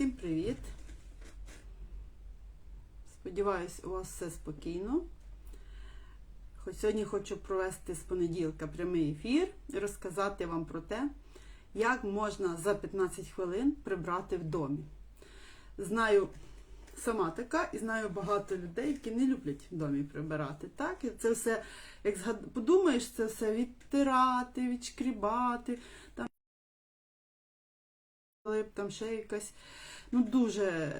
Всім привіт! Сподіваюсь, у вас все спокійно. Хоч сьогодні хочу провести з понеділка прямий ефір і розказати вам про те, як можна за 15 хвилин прибрати в домі. Знаю сама така і знаю багато людей, які не люблять в домі прибирати. Так? І це все, як подумаєш, це все відтирати, відшкрібати. Там там ще якась. Ну, дуже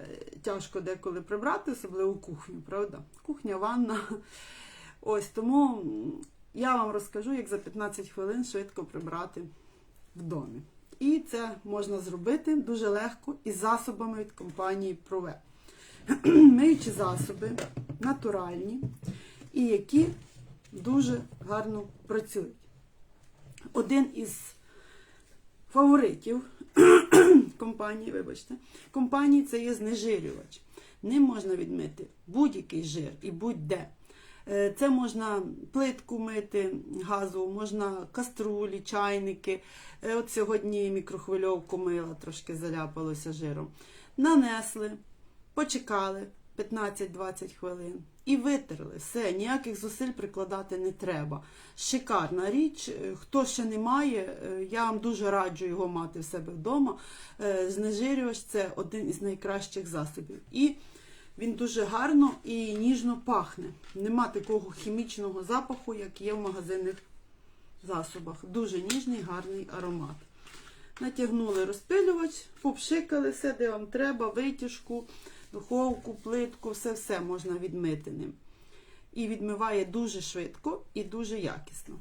тяжко деколи прибрати, особливо кухню, правда? Кухня, ванна. Ось тому я вам розкажу, як за 15 хвилин швидко прибрати в домі. І це можна зробити дуже легко із засобами від компанії Прове. Миючі засоби, натуральні і які дуже гарно працюють. Один із фаворитів компанії, вибачте, компанії це є знежирювач. Ним можна відмити будь-який жир і будь-де. Е, Це можна плитку мити газову, можна каструлі, чайники. Е, От сьогодні мікрохвильовку мила, трошки заляпалося жиром. Нанесли, почекали 15-20 хвилин і витерли. Все, ніяких зусиль прикладати не треба. Шикарна річ. Е, Хто ще не має, е, я вам дуже раджу його мати в себе вдома. Е, Знежирювач це один із найкращих засобів. І він дуже гарно і ніжно пахне. Нема такого хімічного запаху, як є в магазинних засобах. Дуже ніжний, гарний аромат. Натягнули розпилювач, попшикали все, де вам треба, витяжку, духовку, плитку, все-все можна відмити ним. І відмиває дуже швидко і дуже якісно.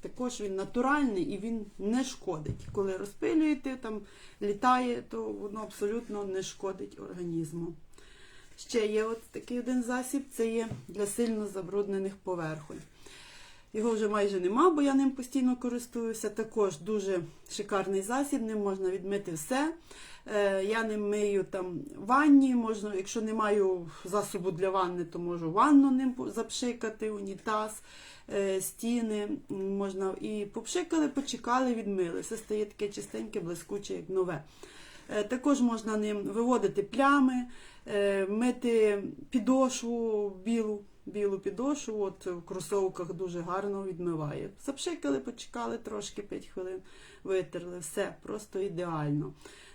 Також він натуральний і він не шкодить. Коли розпилюєте, там літає, то воно абсолютно не шкодить організму. Ще є от такий один засіб, це є для сильно забруднених поверхонь. Його вже майже нема, бо я ним постійно користуюся. Також дуже шикарний засіб, ним можна відмити все. Е, Я ним мию там ванні, можна, якщо не маю засобу для ванни, то можу ванну ним запшикати, унітаз, е, стіни. Можна і попшикали, почекали, відмили. Все стає таке чистеньке, блискуче, як нове. Е, Також можна ним виводити плями, мити підошву білу, білу підошву, от в кросовках дуже гарно відмиває. Запшикали, почекали трошки 5 хвилин, витерли. Все, просто ідеально.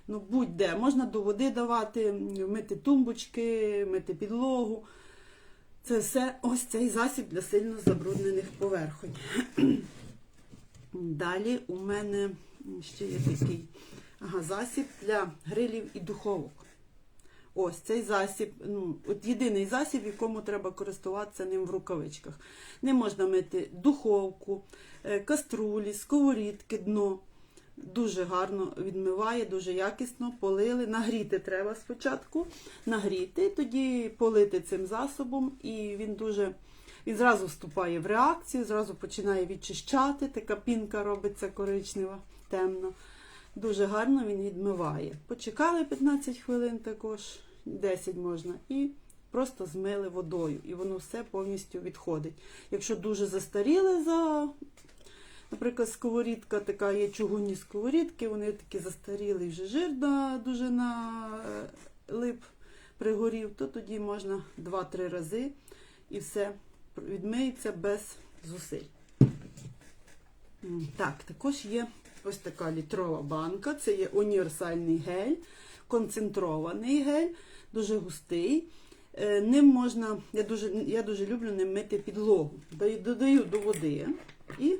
Ну, будь-де. Можна до води давати, мити тумбочки, мити підлогу. Це все ось цей засіб для сильно забруднених поверхонь. Далі у мене ще є такий ага, засіб для грилів і духовок. Ось цей засіб, ну, от єдиний засіб, якому треба користуватися ним в рукавичках. Не можна мити духовку, е, каструлі, сковорідки, дно. Дуже гарно відмиває, дуже якісно полили. Нагріти треба спочатку. Нагріти, тоді полити цим засобом, і він дуже він зразу вступає в реакцію, зразу починає відчищати. Така пінка робиться коричнева, темна. Дуже гарно він відмиває. Почекали 15 хвилин також, 10 можна, і просто змили водою. І воно все повністю відходить. Якщо дуже застаріли за. Наприклад, сковорідка така є чугунні сковорідки, вони такі застаріли, вже жир на, дуже налип пригорів, то тоді можна 2-3 рази і все відмиється без зусиль. Так, також є ось така літрова банка, це є універсальний гель, концентрований гель, дуже густий. Е, Ним можна, я дуже я дуже люблю ним мити підлогу. Додаю до води і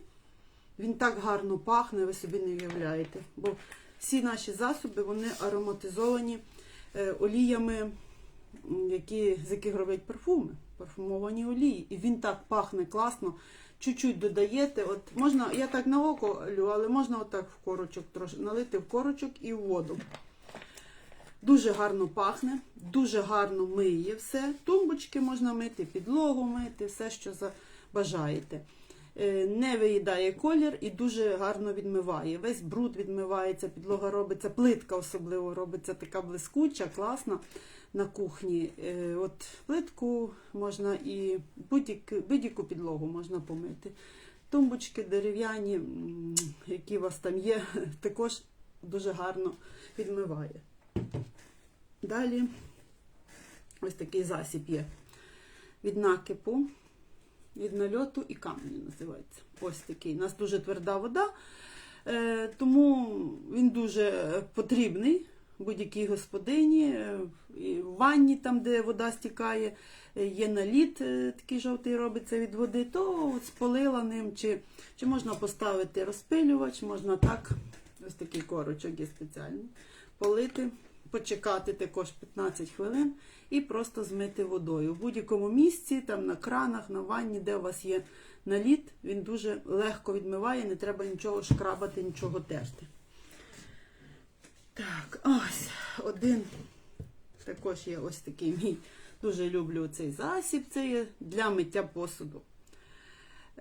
він так гарно пахне, ви собі не уявляєте. Бо всі наші засоби вони ароматизовані е, оліями, які, з яких роблять парфуми, парфумовані олії. І він так пахне класно. Чуть-чуть додаєте, от можна, я так на око лю, але можна отак в корочок трош, налити в корочок і в воду. Дуже гарно пахне, дуже гарно миє все. Тумбочки можна мити, підлогу мити, все, що бажаєте. Е, Не виїдає колір і дуже гарно відмиває. Весь бруд відмивається, підлога робиться, плитка особливо робиться така блискуча, класна на кухні. Е, От плитку можна і будь-яку будь-яку підлогу можна помити. Тумбочки дерев'яні, які у вас там є, також дуже гарно відмиває. Далі ось такий засіб є від накипу, від нальоту і каменю називається. Ось такий. У нас дуже тверда вода, е, тому він дуже потрібний будь-якій господині. е, в ванні, там, де вода стікає, е, є наліт, такий жовтий робиться від води, то от сполила ним, чи, чи можна поставити розпилювач, можна так, ось такий корочок є спеціальний, полити, почекати також 15 хвилин і просто змити водою. В будь-якому місці, там на кранах, на ванні, де у вас є наліт, він дуже легко відмиває, не треба нічого шкрабати, нічого терти. Так, ось один. Також є ось такий мій. Дуже люблю цей засіб. Це є для миття посуду.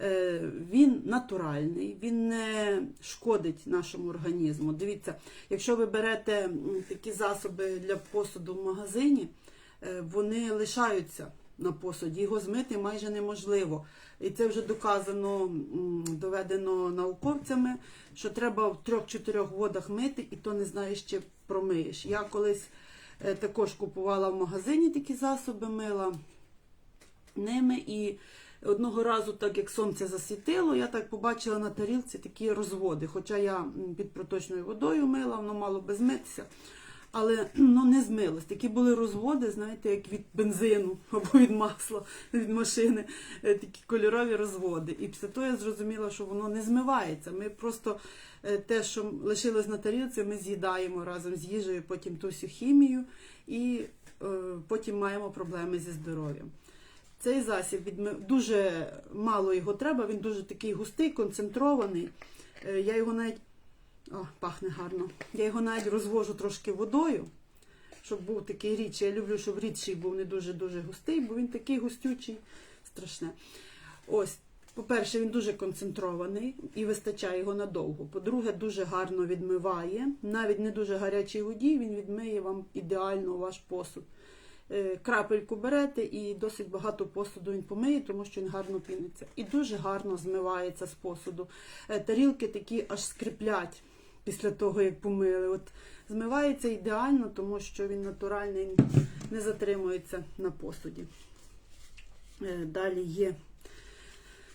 Е, Він натуральний, він не шкодить нашому організму. Дивіться, якщо ви берете такі засоби для посуду в магазині, е, вони лишаються на посуді. Його змити майже неможливо. І це вже доказано, доведено науковцями, що треба в трьох-чотирьох водах мити, і то не знаєш, чи промиєш. Я колись е, також купувала в магазині такі засоби, мила ними. І одного разу, так як сонце засвітило, я так побачила на тарілці такі розводи. Хоча я під проточною водою мила, воно мало би змитися. Але ну, не змилось. Такі були розводи, знаєте, як від бензину або від масла, від машини, е, такі кольорові розводи. І після того я зрозуміла, що воно не змивається. Ми просто е, те, що лишилось на тарілці, ми з'їдаємо разом з їжею, потім ту всю хімію, і е, потім маємо проблеми зі здоров'ям. Цей засіб відми- дуже мало його треба, він дуже такий густий, концентрований. Е, Я його навіть о, пахне гарно. Я його навіть розвожу трошки водою, щоб був такий рідший. Я люблю, щоб рідший був не дуже-дуже густий, бо він такий густючий, страшне. Ось, по-перше, він дуже концентрований і вистачає його надовго. По-друге, дуже гарно відмиває. Навіть не дуже гарячій воді він відмиє вам ідеально ваш посуд. Е, Крапельку берете і досить багато посуду він помиє, тому що він гарно піниться. І дуже гарно змивається з посуду. Е, Тарілки такі аж скріплять після того, як помили. От змивається ідеально, тому що він натуральний, не затримується на посуді. Е, Далі є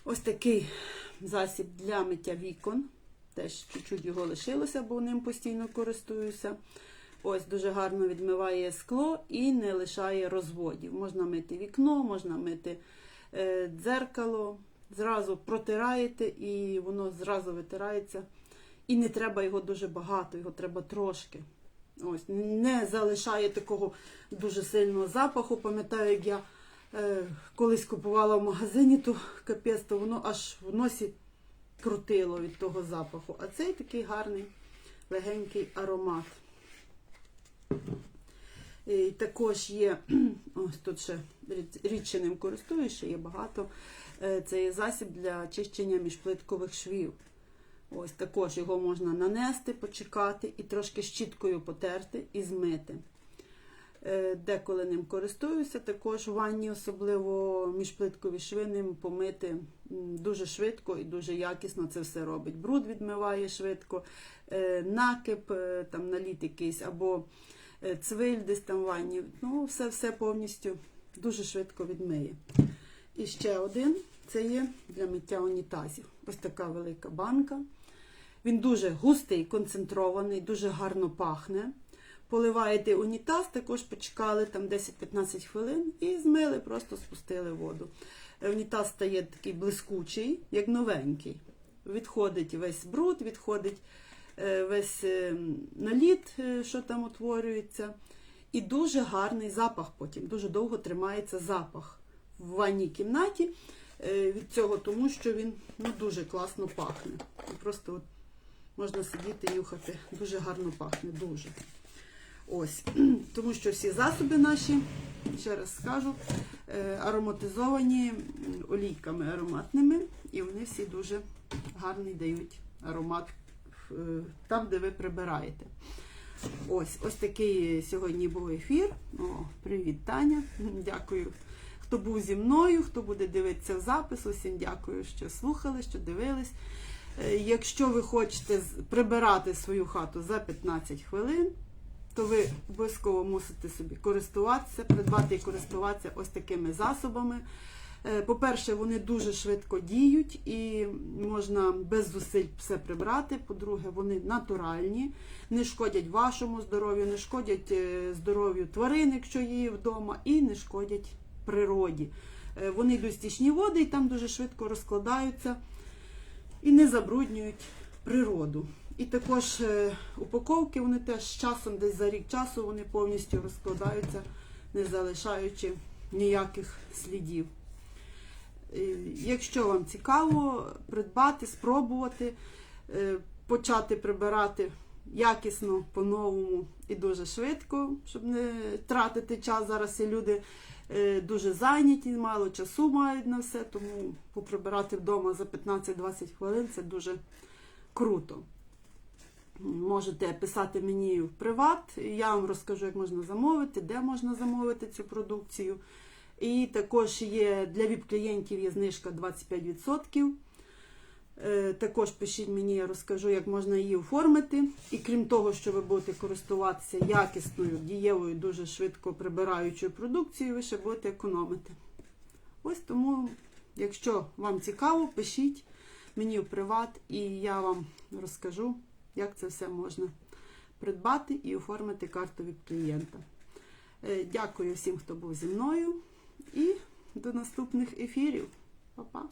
ось такий засіб для миття вікон. Теж чуть-чуть його лишилося, бо ним постійно користуюся. Ось дуже гарно відмиває скло і не лишає розводів. Можна мити вікно, можна мити е, дзеркало, зразу протираєте і воно зразу витирається. І не треба його дуже багато, його треба трошки. Ось, не залишає такого дуже сильного запаху. Пам'ятаю, як я е, колись купувала в магазині, то капець, то воно аж в носі крутило від того запаху. А цей такий гарний легенький аромат. І також є, ось тут ще рід- рідше користуюсь, ще є багато. Е, Це є засіб для чищення міжплиткових швів. Ось також його можна нанести, почекати і трошки щіткою потерти і змити. Е, Деколи ним користуюся, також в ванні, особливо міжплиткові шви ним помити дуже швидко і дуже якісно це все робить. Бруд відмиває швидко, е, накип, е, там наліт якийсь або е, цвиль десь там ванні. Ну, все, все повністю дуже швидко відмиє. І ще один це є для миття унітазів. Ось така велика банка. Він дуже густий, концентрований, дуже гарно пахне. Поливаєте унітаз, також почекали там 10-15 хвилин і змили, просто спустили воду. Е, Унітаз стає такий блискучий, як новенький. Відходить весь бруд, відходить е, весь е, наліт, е, що там утворюється. І дуже гарний запах потім. Дуже довго тримається запах в ванній кімнаті е, від цього, тому що він ну, дуже класно пахне. Просто от можна сидіти і нюхати. Дуже гарно пахне, дуже. Ось, тому що всі засоби наші, ще раз скажу, е, ароматизовані олійками ароматними, і вони всі дуже гарний дають аромат е, там, де ви прибираєте. Ось, ось такий сьогодні був ефір. О, привіт, Таня. Дякую, хто був зі мною, хто буде дивитися запис. Усім дякую, що слухали, що дивились. Е, Якщо ви хочете прибирати свою хату за 15 хвилин, то ви обов'язково мусите собі користуватися, придбати і користуватися ось такими засобами. Е, По-перше, вони дуже швидко діють і можна без зусиль все прибрати. По-друге, вони натуральні, не шкодять вашому здоров'ю, не шкодять е, здоров'ю тварин, якщо є вдома, і не шкодять природі. Е, Вони йдуть стічні води і там дуже швидко розкладаються і не забруднюють природу. І також упаковки вони теж з часом, десь за рік часу, вони повністю розкладаються, не залишаючи ніяких слідів. Е, Якщо вам цікаво придбати, спробувати, е, почати прибирати якісно, по-новому і дуже швидко, щоб не тратити час. Зараз і люди е, дуже зайняті, мало часу мають на все, тому поприбирати вдома за 15-20 хвилин це дуже круто. Можете писати мені в приват, я вам розкажу, як можна замовити, де можна замовити цю продукцію. І також є для ВІП-клієнтів є знижка 25%. Е, Також пишіть мені, я розкажу, як можна її оформити. І крім того, що ви будете користуватися якісною, дієвою, дуже швидко прибираючою продукцією, ви ще будете економити. Ось тому, якщо вам цікаво, пишіть мені в приват, і я вам розкажу, як це все можна придбати і оформити карту від клієнта. Е, Дякую всім, хто був зі мною, і до наступних ефірів. Па-па!